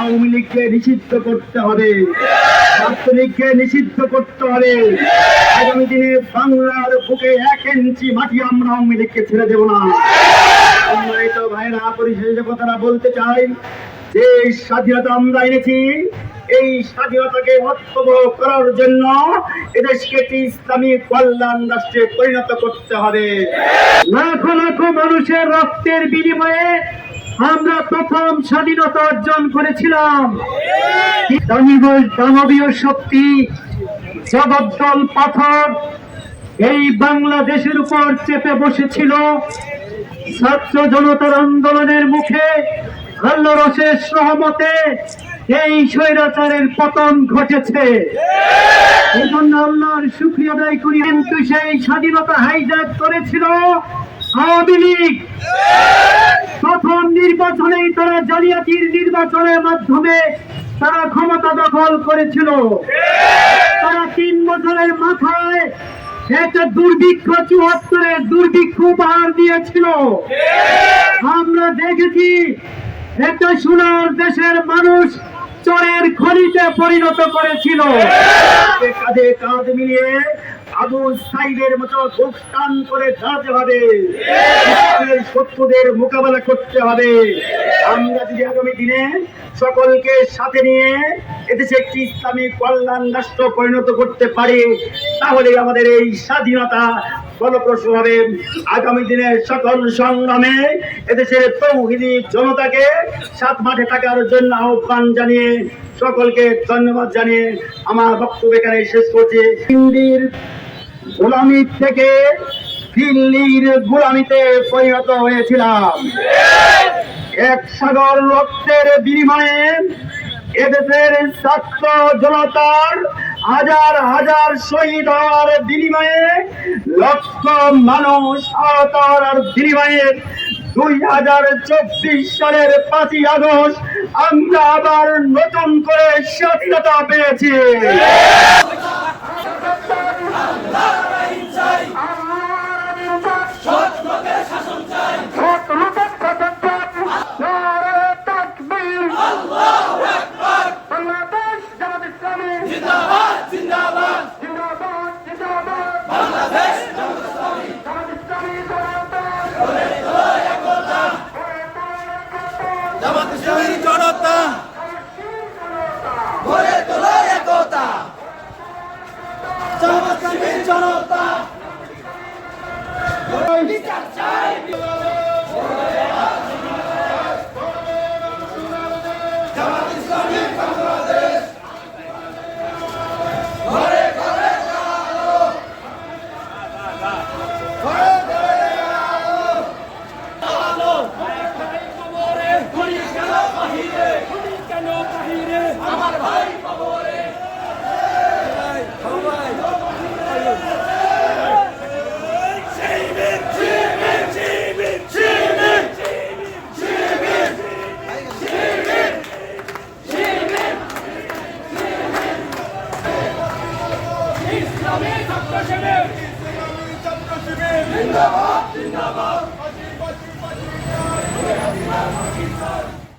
আওয়ামী লীগকে নিষিদ্ধ করতে হবে। ছাত্রলীগকে নিষিদ্ধ করতে হবে। আগামী দিনে বাংলার বুকে এক ইঞ্চি মাটি আমরা আওয়ামী লীগকে ছেড়ে দেব না। সম্মানিত ভাইরা বলতে চাই যে স্বাধীনতা আমরা এনেছি, এই স্বাধীনতাকে অর্থবহ করার জন্য এদেশকে ইসলামী কল্যাণ রাষ্ট্রে পরিণত করতে হবে। লাখো লাখো মানুষের রক্তের বিনিময়ে আমরা প্রথম স্বাধীনতা অর্জন করেছিলাম। দানিব- দানবীয় শক্তি জগদ্দল পাথর, এই বাংলাদেশের উপর চেপে বসেছিল। ছাত্র জনতার আন্দোলনের মুখে আল্লাহ রসের সহমতে এই স্বৈরাচারের পতন ঘটেছে। এই জন্য আল্লাহর আদায় করি। কিন্তু সেই স্বাধীনতা হাইজ্যাক করেছিল আওয়ামী লীগ। নির্বাচনেই তারা জালিয়াতির নির্বাচনের মাধ্যমে তারা ক্ষমতা দখল করেছিল। তারা তিন বছরের মাথায় একটা দুর্ভিক্ষ চুয়াত্তরের দুর্ভিক্ষ উপহার দিয়েছিল। আমরা দেখেছি একটা সোনার দেশের মানুষ চোরের খনিতে পরিণত করেছিল। কাঁধে কাঁধ মিলিয়ে আবু সাইদের মতো ভোগস্থান করে দাঁড়াতে হবে। শত্রুদের মোকাবেলা করতে হবে। আমরা যদি আগামী দিনে সকলকে সাথে নিয়ে এদেশে একটি ইসলামী কল্যাণ রাষ্ট্র পরিণত করতে পারি, তাহলে আমাদের এই স্বাধীনতা ফলপ্রসূ হবে। আগামী দিনে সকল সংগ্রামে এদেশের তৌহিদি জনতাকে সাত মাঠে থাকার জন্য আহ্বান জানিয়ে সকলকে ধন্যবাদ জানিয়ে আমার বক্তব্য এখানে শেষ করছি। হিন্দির গোলামি থেকে দিল্লির গোলামিতে পরিণত হয়েছিলাম। এক সাগর রক্তের বিনিময়ে এদেশের ছাত্র জনতার হাজার হাজার শহীদ হওয়ার বিনিময়ে লক্ষ মানুষ আহত হওয়ার বিনিময়ে দুই হাজার চব্বিশ সালের পাঁচই আগস্ট আমরা আবার নতুন করে স্বাধীনতা পেয়েছি। বিচার চাই জিন্দাবাদ জিন্দাবাদ।